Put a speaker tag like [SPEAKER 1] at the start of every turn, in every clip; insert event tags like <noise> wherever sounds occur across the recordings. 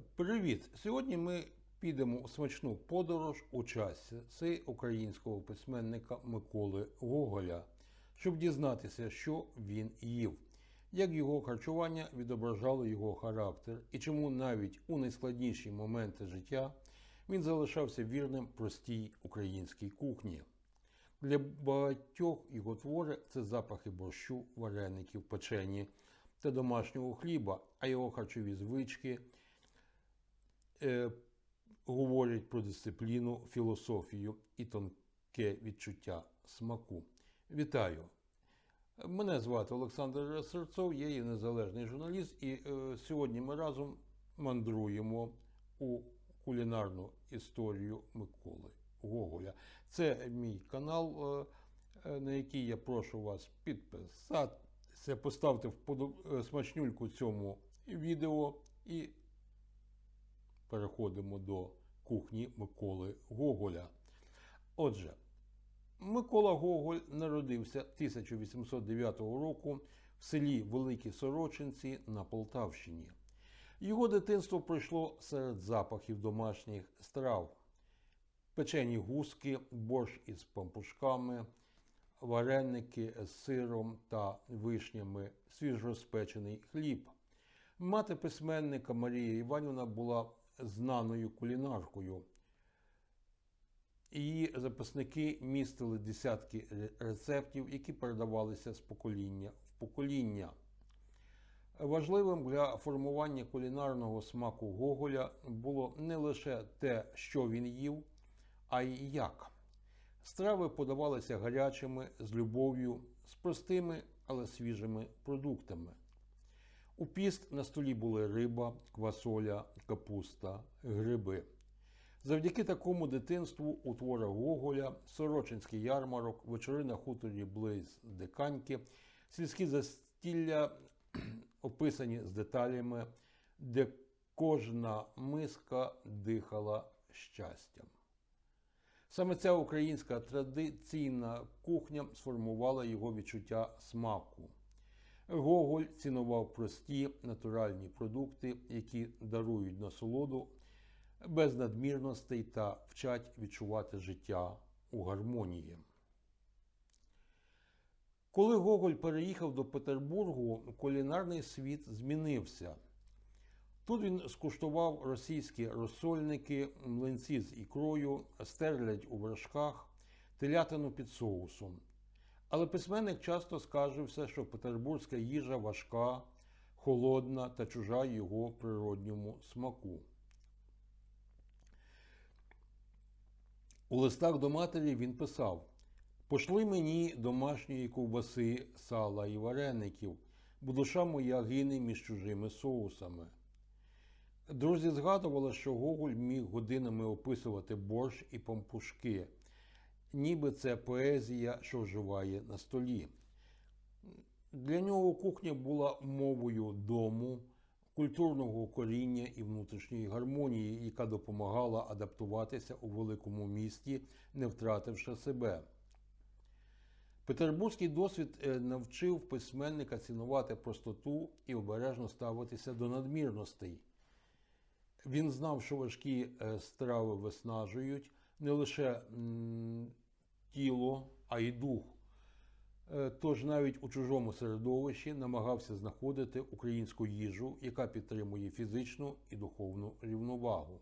[SPEAKER 1] Привіт! Сьогодні ми підемо у смачну подорож у часі українського письменника Миколи Гоголя, щоб дізнатися, що він їв, як його харчування відображало його характер і чому навіть у найскладніші моменти життя він залишався вірним простій українській кухні. Для багатьох його твори це запахи борщу, вареників, печені та домашнього хліба, а його харчові звички е, говорять про дисципліну, філософію і тонке відчуття смаку. Вітаю! Мене звати Олександр Серцов, я є незалежний журналіст, і е, сьогодні ми разом мандруємо у кулінарну історію Миколи Гоголя. Це мій канал, е, е, на який я прошу вас підписатися, поставте вподоб- е, смачнюльку цьому відео і переходимо до кухні Миколи Гоголя. Отже, Микола Гоголь народився 1809 року в селі Великі Сорочинці на Полтавщині. Його дитинство пройшло серед запахів домашніх страв: печені гуски, борщ із пампушками, вареники з сиром та вишнями, свіжоспечений хліб. Мати письменника Марія Іванівна була знаною кулінаркою. Її записники містили десятки рецептів, які передавалися з покоління в покоління. Важливим для формування кулінарного смаку Гоголя було не лише те, що він їв, а й як. Страви подавалися гарячими, з любов'ю, з простими, але свіжими продуктами. У піст на столі були риба, квасоля, капуста, гриби. Завдяки такому дитинству у творах Гоголя, Сорочинський ярмарок, вечори на хуторі близ Диканьки, сільські застілля <clears throat> описані з деталями, де кожна миска дихала щастям. Саме ця українська традиційна кухня сформувала його відчуття смаку. Гоголь цінував прості натуральні продукти, які дарують насолоду без надмірностей та вчать відчувати життя у гармонії. Коли Гоголь переїхав до Петербургу, кулінарний світ змінився. Тут він скуштував російські розсольники, млинці з ікрою, стерлядь у вершках, телятину під соусом. Але письменник часто скаржився, що петербурзька їжа важка, холодна та чужа його природньому смаку. У листах до матері він писав: Пошли мені домашньої ковбаси, сала і вареників, бо душа моя гине між чужими соусами. Друзі згадували, що Гоголь міг годинами описувати борщ і пампушки, ніби це поезія, що вживає на столі. Для нього кухня була мовою дому, культурного коріння і внутрішньої гармонії, яка допомагала адаптуватися у великому місті, не втративши себе. Петербурзький досвід е, навчив письменника цінувати простоту і обережно ставитися до надмірностей. Він знав, що важкі е, страви виснажують не лише тіло, а й дух. Е, Тож навіть у чужому середовищі намагався знаходити українську їжу, яка підтримує фізичну і духовну рівновагу.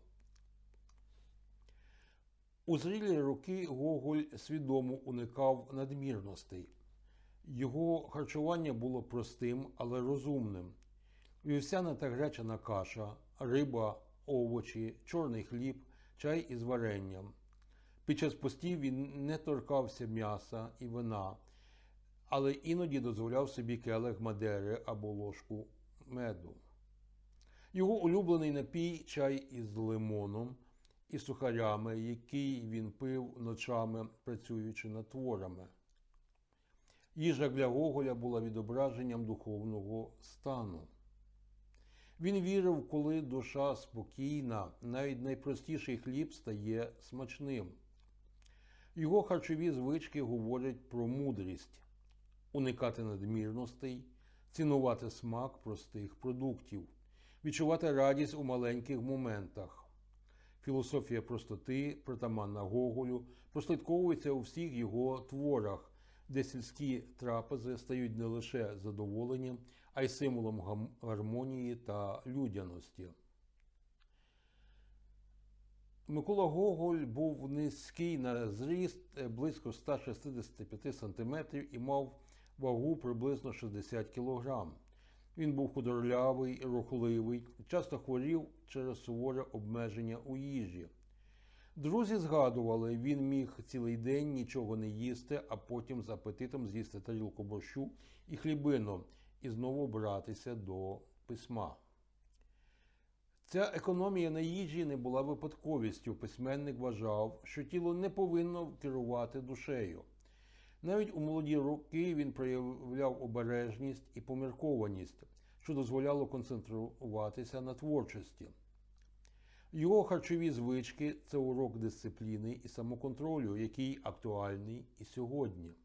[SPEAKER 1] У зрілі роки Гоголь свідомо уникав надмірностей. Його харчування було простим, але розумним. Вівсяна та гречана каша, риба, овочі, чорний хліб, чай із варенням. Під час постів він не торкався м'яса і вина, але іноді дозволяв собі келих мадери або ложку меду. Його улюблений напій чай із лимоном і сухарями, який він пив ночами, працюючи над творами. Їжа для Гоголя була відображенням духовного стану. Він вірив, коли душа спокійна, навіть найпростіший хліб стає смачним. Його харчові звички говорять про мудрість, уникати надмірностей, цінувати смак простих продуктів. відчувати радість у маленьких моментах. Філософія простоти, притаманна Гоголю, прослідковується у всіх його творах, де сільські трапези стають не лише задоволенням, а й символом гармонії та людяності. Микола Гоголь був низький на зріст е, близько 165 см і мав вагу приблизно 60 кг. Він був худорлявий, рухливий, часто хворів через суворе обмеження у їжі. Друзі згадували, він міг цілий день нічого не їсти, а потім з апетитом з'їсти тарілку борщу і хлібину і знову братися до письма. Ця економія на їжі не була випадковістю. Письменник вважав, що тіло не повинно керувати душею. Навіть у молоді роки він проявляв обережність і поміркованість, що дозволяло концентруватися на творчості. Його харчові звички це урок дисципліни і самоконтролю, який актуальний і сьогодні.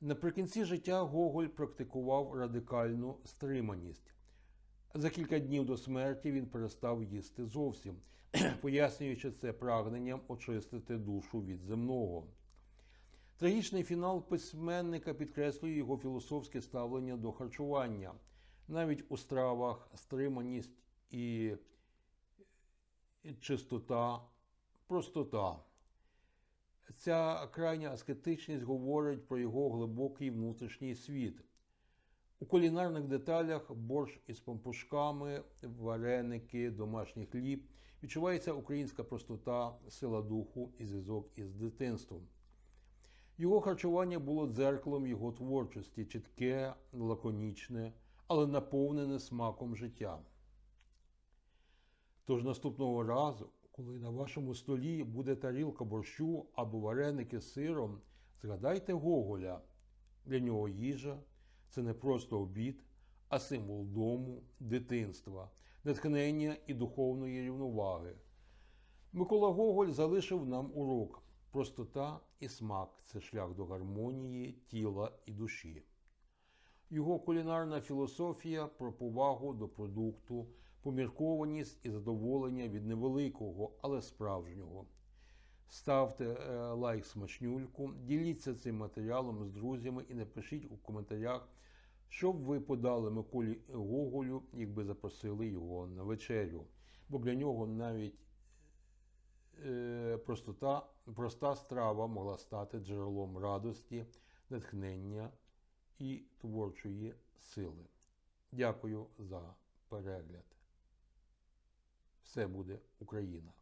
[SPEAKER 1] Наприкінці життя Гоголь практикував радикальну стриманість. За кілька днів до смерті він перестав їсти зовсім, <clears throat> пояснюючи це прагненням очистити душу від земного. Трагічний фінал письменника підкреслює його філософське ставлення до харчування. Навіть у стравах стриманість і чистота, простота. Ця крайня аскетичність говорить про його глибокий внутрішній світ. У кулінарних деталях борщ із пампушками, вареники, домашній хліб відчувається українська простота, сила духу і зв'язок із дитинством. Його харчування було дзеркалом його творчості, чітке, лаконічне, але наповнене смаком життя. Тож наступного разу, коли на вашому столі буде тарілка борщу або вареники з сиром, згадайте Гоголя. Для нього їжа це не просто обід, а символ дому, дитинства, натхнення і духовної рівноваги. Микола Гоголь залишив нам урок. Простота і смак це шлях до гармонії тіла і душі. Його кулінарна філософія про повагу до продукту, поміркованість і задоволення від невеликого, але справжнього. Ставте е, лайк смачнюльку, діліться цим матеріалом з друзями і напишіть у коментарях, що б ви подали Миколі Гоголю, якби запросили його на вечерю. Бо для нього навіть е, простота, проста страва могла стати джерелом радості, натхнення і творчої сили. Дякую за перегляд. Все буде Україна!